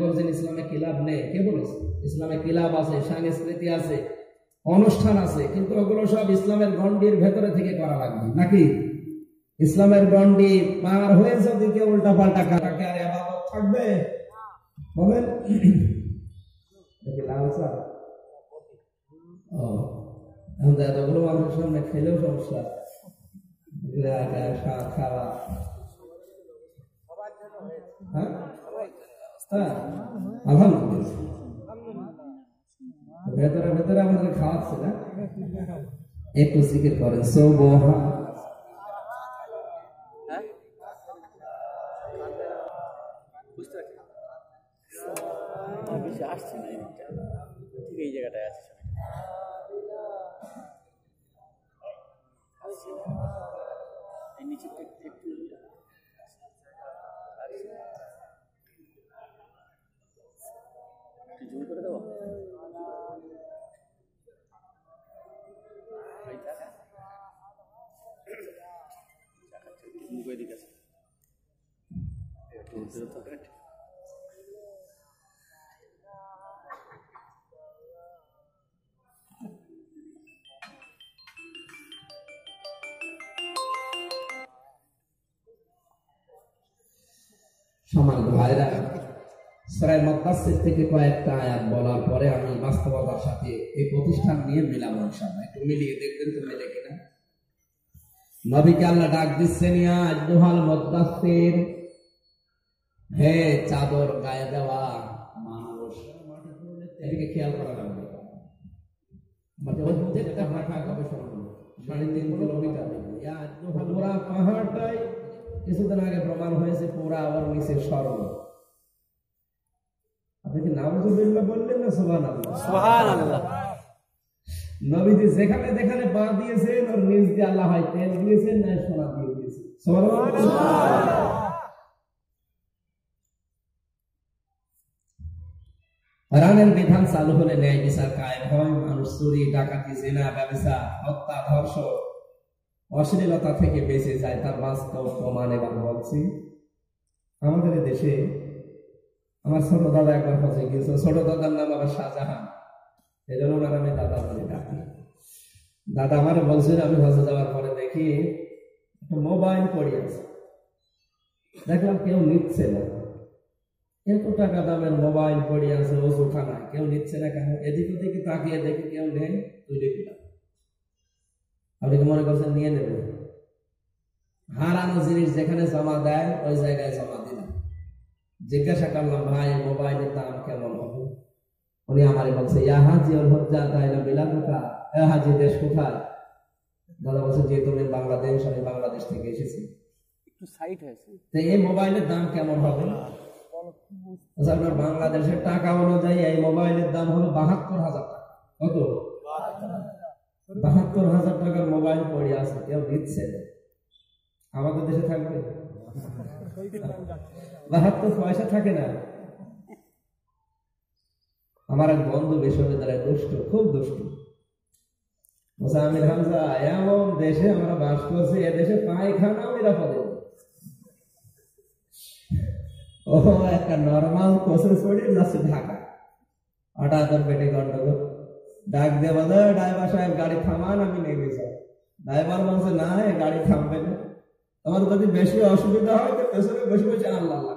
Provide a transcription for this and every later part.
বলছেন ইসলামে কিলাব নেই? কে বলেছে? ইসলামে কিলাব আছে? সংস্কৃতি আছে, অনুষ্ঠান আছে, কিন্তু ওগুলো সব ইসলামের গন্ডির ভেতরে থেকে করা লাগবে। নাকি? ইসলামের গন্ডি পার হয়ে যদি কেউ উল্টা পাল্টা কাটাকে আর আবাদত থাকবে, বলেন। খেলেও সমস্যা। হ্যাঁ? আলহামদুলিল্লাহ। ভেতরে ভেতরে আমাদের খাওয়াচ্ছে না। একটু জিকির করেন সোবহা এদিকে আছে। দিতে ভাইরা সরাই মদ্দাসির থেকে কয়েকটা আয়াত বলার পরে আমি বাস্তবতার সাথে এই প্রতিষ্ঠান নিয়ে মিলাবো ইনশাআল্লাহ। একটু মিলিয়ে দেখবেন তো মেলে কিনা। নবীকে আল্লাহ ডাক দিচ্ছেন হে চাদর গায়ে দেওয়া মানুষ, এদিকে খেয়াল করা লাগবে। কিছুদিন আগে প্রমাণ হয়েছে, পুরা আবার নিচে সরল আপনি কি নাউজুবিল্লাহ বললেন না সোহান সুবহানাল্লাহ। নবীজি যেখানে যেখানে পা দিয়েছেন, ওর নিজ দিয়ে আল্লাহ হয় তেল দিয়েছেন না সোনা দিয়ে দিয়েছেন। রানের বিধান চালু হলে ন্যায় বিচার কায়েম হয়। মানুষ চুরি, ডাকাতি, জেনা, ব্যবসা, হত্যা, ধর্ষণ, অশ্লীলতা থেকে বেঁচে যায়, তার বাস্তব প্রমাণ এবার বলছি। আমাদের দেশে আমার ছোট দাদা একবার হজে গিয়েছিল। ছোট দাদার নাম আবার শাহজাহান। এই জন্য ওনার আমি দাদা বলে ডাকি দাদা আমার বলছিল আমি হজে যাওয়ার পরে দেখি একটা মোবাইল পড়ে আছে। দেখলাম কেউ নিচ্ছে না। এত টাকা দামের মোবাইল পড়ে আছে ওষুখানা কেউ নিচ্ছে না কেন? এদিক ওদিকে তাকিয়ে দেখি কেউ নেই তুলে দিলাম আপনি কি মনে করছেন, নিয়ে নেবেন হারানো জিনিস যেখানে জমা দেয়, ওই জায়গায় জমা দিলাম। জিজ্ঞাসা করলাম, ভাই, মোবাইলের দাম কেমন উনি আমারে বলছে ইয়া হাজি ওর হজ্জা তাই না বিলা কোথা? এ হাজি দেশ কোথায়? দাদা বলছে যে তুমি বাংলাদেশ আমি বাংলাদেশ থেকে এসেছি। একটু সাইড হয়েছে। তো এই মোবাইলের দাম কেমন হবে? বলছে, আপনার বাংলাদেশের টাকা অনুযায়ী এই মোবাইলের দাম হলো বাহাত্তর হাজার টাকা। কত? বাহাত্তর হাজার টাকার মোবাইল পড়ে আছে কেউ দিচ্ছে আমাদের দেশে থাকবে? বাহাত্তর পয়সা থাকে না। আমার এক বন্ধু বিশ্ববিদ্যালয়ে দুষ্ট খুব দুষ্ট বলছে আমির হামজা এমন দেশে আমরা বাস করছি এ দেশে পায়খানাও নিরাপদে নেই। ও একটা নর্মাল কোচের চড়ে যাচ্ছে ঢাকা হঠাৎ ওর পেটে গন্ডগোল ডাক দিয়ে বলে ড্রাইভার সাহেব গাড়ি থামান আমি নেমে যাই ড্রাইভার বলছে না এ গাড়ি থামবে না তোমার যদি বেশি অসুবিধা হয় তো পেছনে বসে বসে আল্লাহ আল্লাহ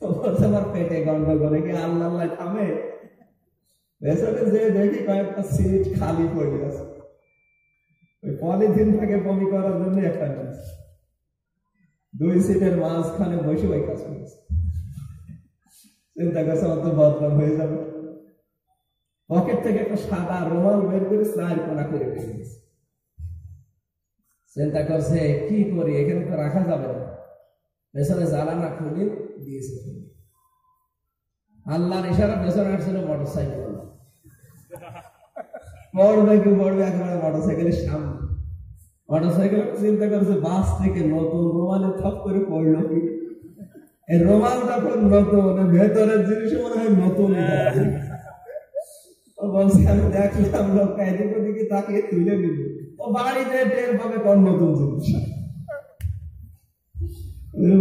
তো বলছে পেটে গন্ডগোলে কি আল্লাহ আল্লাহ থামে পেছনে যে দেখি কয়েকটা সিট খালি পড়ে আছে। ওই পলিথিন থেকে বমি করার জন্য একটা নিয়েছে দুই সিটের মাঝখানে বসে ওই কাজ করেছে। চিন্তা করছে অত বদনাম হয়ে যাবে। পকেট থেকে একটা সাদা রুমাল বের করে স্নাইল কোনা করে দিয়েছে। চিন্তা করছে, কি করি? এখানে তো রাখা যাবে না। পেছনে জ্বালানা খুলে। দিয়েছে ইশারা পেছনে আসছিল মোটর সাইকেল পড়বে একেবারে মোটর সাইকেলের সামনে। মোটর সাইকেল চিন্তা করছে, বাস থেকে নতুন থপ করে পড়ল কি? এই রোমাল নতুন ভেতরের জিনিস মনে হয় নতুন বলছে, আমি দেখলাম লোক এদিক ওদিকে তাকিয়ে তুলে নিল। ও বাড়িতে টের পাবে কোন নতুন জিনিস।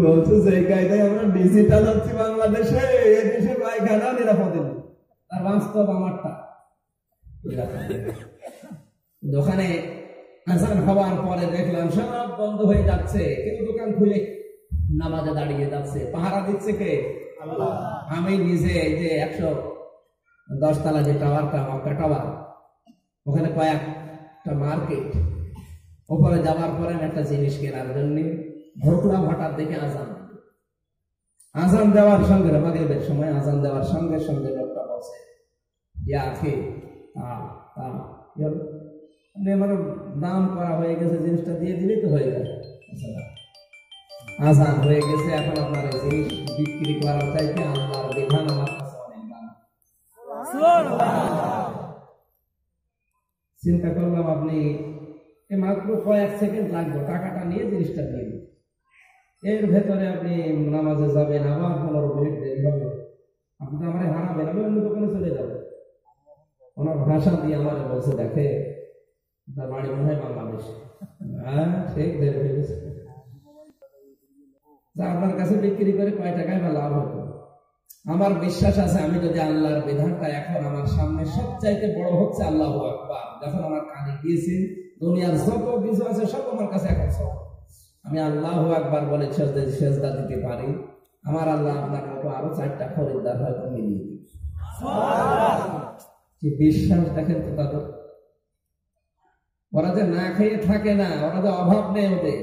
বলছো যে কায়দায় আমরা ডিজিটাল হচ্ছি বাংলাদেশে, এ দেশে পায়খানা নিরাপদে। তার বাস্তব আমারটা। দোকানে আসান হওয়ার পরে দেখলাম সব বন্ধ হয়ে যাচ্ছে। কেউ দোকান খুলে নামাজে দাঁড়িয়ে যাচ্ছে। পাহারা দিচ্ছে কে? আমি নিজে এই যে একশো দশ তলা যে টাওয়ারটা মক্কা টাওয়ার, ওখানে কয়েকটা মার্কেট। ওপরে যাওয়ার পরে আমি একটা জিনিস কেনার জন্য ঢোকলাম হঠাৎ দিকে আজান। আজান দেওয়ার সঙ্গে মাগরিবের সময় আজান দেওয়ার সঙ্গে সঙ্গে লোকটা বসে ইয়া ইয়া আপনি আমার দাম করা হয়ে গেছে জিনিসটা দিয়ে দিলেই তো হয়ে যাবে আচ্ছা, আজান হয়ে গেছে এখন আপনার জিনিস বিক্রি করার আল্লাহর বিধান আমার কাছে অনেক চিন্তা করলাম আপনি মাত্র কয়েক সেকেন্ড লাগবে টাকাটা নিয়ে জিনিসটা দিয়ে দিন। এর ভেতরে আপনি নামাজে যাবেন, আবার পনেরো মিনিট দেরি হবে। আপনি তো আমার হারাবেন আমি অন্য দোকানে চলে যাব। ওনার ভাষা দিয়ে আমার বলছে, দেখে তার বাড়ি মনে হয় বাংলাদেশ। হ্যাঁ ঠিক যা, আপনার কাছে বিক্রি করে কয় টাকায় বা লাভ হতো? আমার বিশ্বাস আছে, আমি যদি আল্লাহর বিধানটা এখন আমার সামনে সবচাইতে বড় হচ্ছে আল্লাহ আকবার। যখন আমার কানে গিয়েছে, দুনিয়ার যত কিছু আছে সব আমার কাছে এখন সব। আমি আল্লাহ আকবার বলে সেজদা সেজদা দিতে পারি। আমার আল্লাহ আপনার মতো আরও চারটা খরিদ্দার হয়তো মিলিয়ে কি বিশ্বাস দেখেন তো তাদের। ওরা যে না খেয়ে থাকে না ওরা যে অভাব নেই ওদের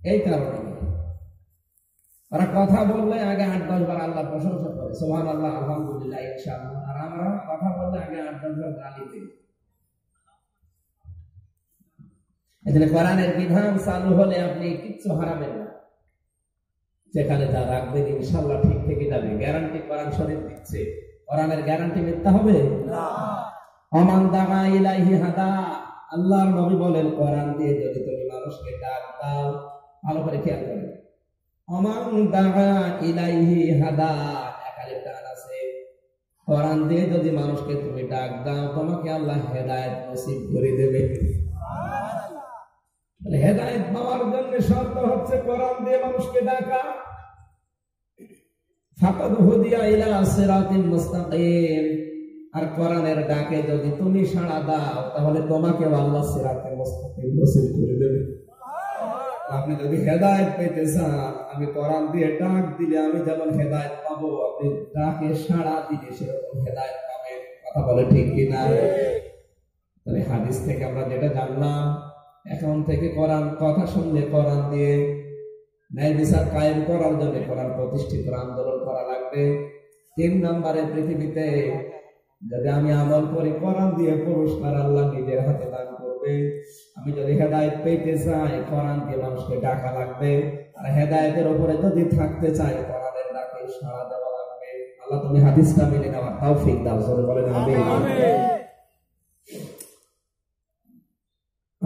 এই কারণে। ওরা কথা বললে আগে আট দশ বার আল্লাহ প্রশংসা করে। সোহান আল্লাহ আলহামদুলিল্লাহ ইনশাআল্লাহ। আর আমরা কথা বললে আগে আট দশ বার গালি দিই। এখানে কোরআনের বিধান চালু হলে আপনি কিচ্ছু হারাবেন না। যেখানে যা রাখবেন ইনশাল্লাহ ঠিক থেকে যাবে। গ্যারান্টি কোরআন শরীফ দিচ্ছে। কোরআনের গ্যারান্টি মিথ্যা হবে? অমান দাগা ইলাইহি হাদা। আল্লাহর নবী বলেন কোরআন দিয়ে যদি তুমি মানুষকে ডাক দাও ভালো করে খেয়াল অমান ইলাইহি হাদা। একালে টান আছে। কোরআন দিয়ে যদি মানুষকে তুমি ডাক দাও তোমাকে আল্লাহ হেদায়ত নসিব করে দেবে। হেদায়েত পাওয়ার জন্য শর্ত হচ্ছে কোরআন দিয়ে মানুষকে ডাকা। ফাকাদ হুদিয়া ইলা সিরাতিন মুস্তাকিম। আর কোরআনের ডাকে যদি তুমি সাড়া দাও তাহলে তোমাকে আল্লাহ সিরাতে মুস্তাকিম নসিব করে দেবে। আপনি যদি হেদায়েত পেতে চান আমি কোরআন দিয়ে ডাক দিলে আমি যেমন হেদায়েত পাবো আপনি ডাকে সাড়া দিলে সেরকম হেদায়েত পাবেন কথা বলে ঠিক কি না তাহলে হাদিস থেকে আমরা যেটা জানলাম এখন থেকে কোরআন কথা শুনলে কোরআন দিয়ে ন্যায় বিচার কায়েম করার জন্য কোরআন প্রতিষ্ঠিত আন্দোলন করা লাগবে। তিন নম্বরে পৃথিবীতে যদি আমি আমল করি, কোরআন দিয়ে পুরস্কার আল্লাহ নিজের হাতে দান করবে। আমি যদি হেদায়ত পেতে চাই, কোরআন দিয়ে মানুষকে ডাকা লাগবে। আর হেদায়তের ওপরে যদি থাকতে চাই, কোরআনের ডাকে সাড়া দেওয়া লাগবে। আল্লাহ তুমি হাদিসটা মেনে নেওয়ার তৌফিক দাও, জোরে বলেন আমিন।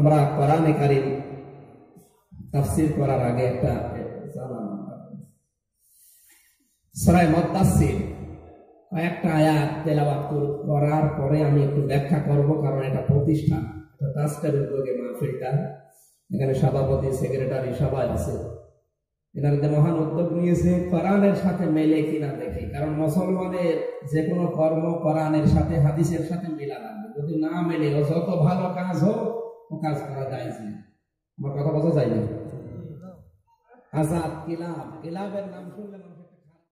আমরা কোরআনে কারিম তাফসীর করার আগে একটা জানান সূরা মুদাসসির কয়েকটা আয়াত কর- করার পরে আমি একটু ব্যাখ্যা করব, কারণ এটা প্রতিষ্ঠান। এটা উদ্যোগে মাহফিলটা, এখানে সভাপতি, সেক্রেটারি সবাই আছে। এনারা মহান উদ্যোগ নিয়েছে, কোরআনের সাথে মেলে কিনা দেখি। কারণ মুসলমানের যে কোনো কর্ম কোরআনের সাথে, হাদিসের সাথে মেলা লাগবে যদি না মেলে যত ভালো কাজ হোক কাজ করা যায় না আমার কথা বোঝা যায় না। আজাদ কিলাব কিলাবের নাম শুনলে